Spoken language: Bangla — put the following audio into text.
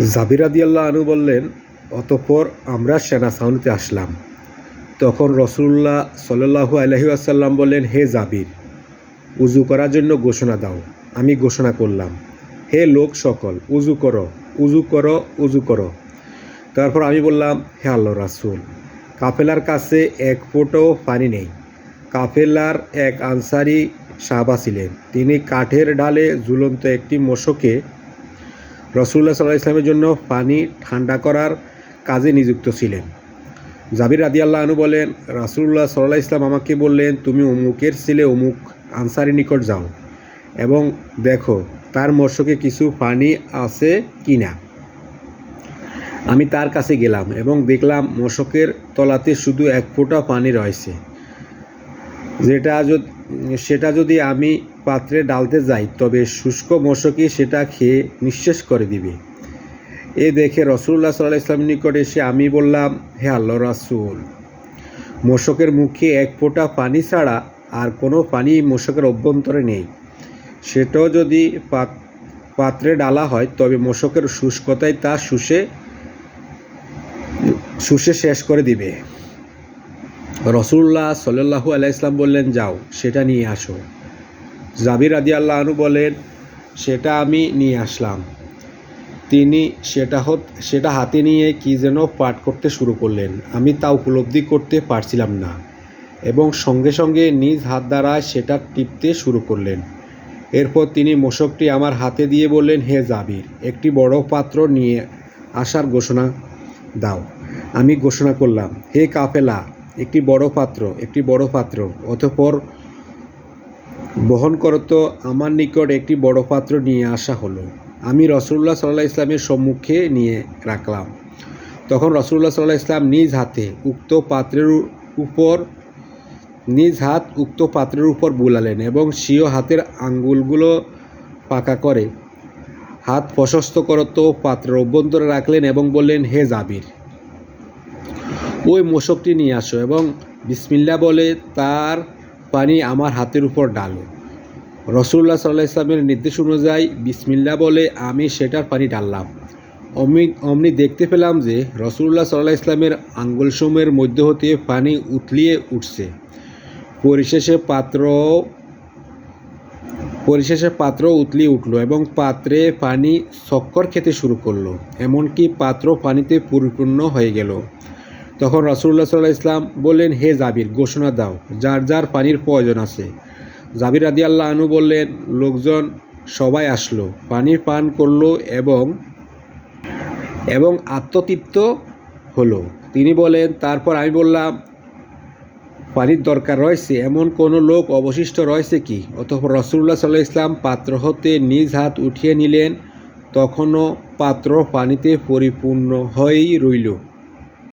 জাবির আদিয়াল্লাহ আনু বললেন, অতঃপর আমরা সেনা ছাউনিতে আসলাম। তখন রসুল্লাহ সাল্লাহু আলহি আসাল্লাম বললেন, হে জাবির উজু করার জন্য ঘোষণা দাও। আমি ঘোষণা করলাম, হে লোক সকল উজু করো উজু করো উজু করো। তারপর আমি বললাম, হে আল্লাহ রাসুল, কাফেলার কাছে এক ফোঁটাও পানি নেই। কাফেলার এক আনসারি সাহাবা ছিলেন। তিনি কাঠের ডালে ঝুলন্ত একটি মশকে রসুল্লাহ সাল্লাহ ইসলামের জন্য পানি ঠান্ডা করার কাজে নিযুক্ত ছিলেন। জাবির রাদিয়াল্লাহ আনু বলেন রাসুল্লাহ সাল্লাহ ইসলাম আমাকে বললেন, তুমি অমুকের ছেলে, অমুক আনসারি নিকট যাও এবং দেখো তার মশকে কিছু পানি আছে কি না আমি তার কাছে গেলাম এবং দেখলাম মশকের তলাতে শুধু এক ফোঁটা পানি রয়েছে। যেটা সেটা যদি আমি পাত্রে ডালতে যাই, তবে শুষ্ক মশকই সেটা খেয়ে নিঃশেষ করে দিবে। এ দেখে রসুল্লাহ সাল্লাহ ইসলামের নিকট এসে আমি বললাম, হে আল্লাহ রাসুল, মশকের মুখে এক ফোঁটা পানি ছাড়া আর কোনো পানি মশকের অভ্যন্তরে নেই। সেটাও যদি পাত- পাত্রে ডালা হয়, তবে মশকের শুষ্কতায় তা শুষে শুষে শেষ করে দিবে। রসুল্লাহ সাল্লাহু আলাইসলাম ইসলাম বললেন, যাও, সেটা নিয়ে আসো। জাবির আদি আল্লাহ আনু বলেন, সেটা আমি নিয়ে আসলাম। তিনি সেটা হত, সেটা হাতে নিয়ে কি যেন পাঠ করতে শুরু করলেন। আমি তা উপলব্ধি করতে পারছিলাম না এবং সঙ্গে সঙ্গে নিজ হাত দ্বারা সেটা টিপতে শুরু করলেন। এরপর তিনি মোশকটি আমার হাতে দিয়ে বললেন, হে জাবির, একটি বড় পাত্র নিয়ে আসার ঘোষণা দাও। আমি ঘোষণা করলাম, হে কাফেলা, একটি বড় পাত্র, একটি বড় পাত্র, অতঃপর বহন করত আমার নিকট একটি বড় পাত্র নিয়ে আসা হলো। আমি রসুল্লাহ সাল্লাহ ইসলামের সম্মুখে নিয়ে রাখলাম। তখন রসুল্লাহ সাল্লাহ ইসলাম নিজ হাতে উক্ত পাত্রের উপর, নিজ হাত উক্ত পাত্রের উপর বুলালেন এবং স্বীয় হাতের আঙ্গুলগুলো পাকা করে হাত প্রশস্ত করত পাত্রের অভ্যন্তরে রাখলেন এবং বললেন, হে জাবির, ওই মোশকটি নিয়ে আসো এবং বিসমিল্লা বলে তার পানি আমার হাতের উপর ডালো। রসুল্লাহ সাল্লাহ ইসলামের নির্দেশ অনুযায়ী বিসমিল্লা বলে আমি সেটার পানি ডাললাম। অমনি অমনি দেখতে পেলাম যে রসুল্লাহ সাল্লাহ ইসলামের আঙ্গুলসমূহের মধ্য হতে পানি উতলিয়ে উঠছে। পরিশেষে পাত্র পরিশেষে পাত্র উতলিয়ে উঠল এবং পাত্রে পানি চক্কর খেতে শুরু করল। এমনকি পাত্র পানিতে পরিপূর্ণ হয়ে গেল। তখন রসুল্লাহ সাল্লাহ ইসলাম বললেন, হে জাবির, ঘোষণা দাও, যার যার পানির প্রয়োজন আছে। জাবির আদি আল্লাহ আনু বললেন, লোকজন সবাই আসলো, পানি পান করল এবং এবং আত্মতৃপ্ত হলো। তিনি বলেন, তারপর আমি বললাম, পানির দরকার রয়েছে, এমন কোনো লোক অবশিষ্ট রয়েছে কি? অতঃপর রসুল্লাহ সাল্লাহ ইসলাম পাত্র হতে নিজ হাত উঠিয়ে নিলেন, তখনও পাত্র পানিতে পরিপূর্ণ হয়েই রইল।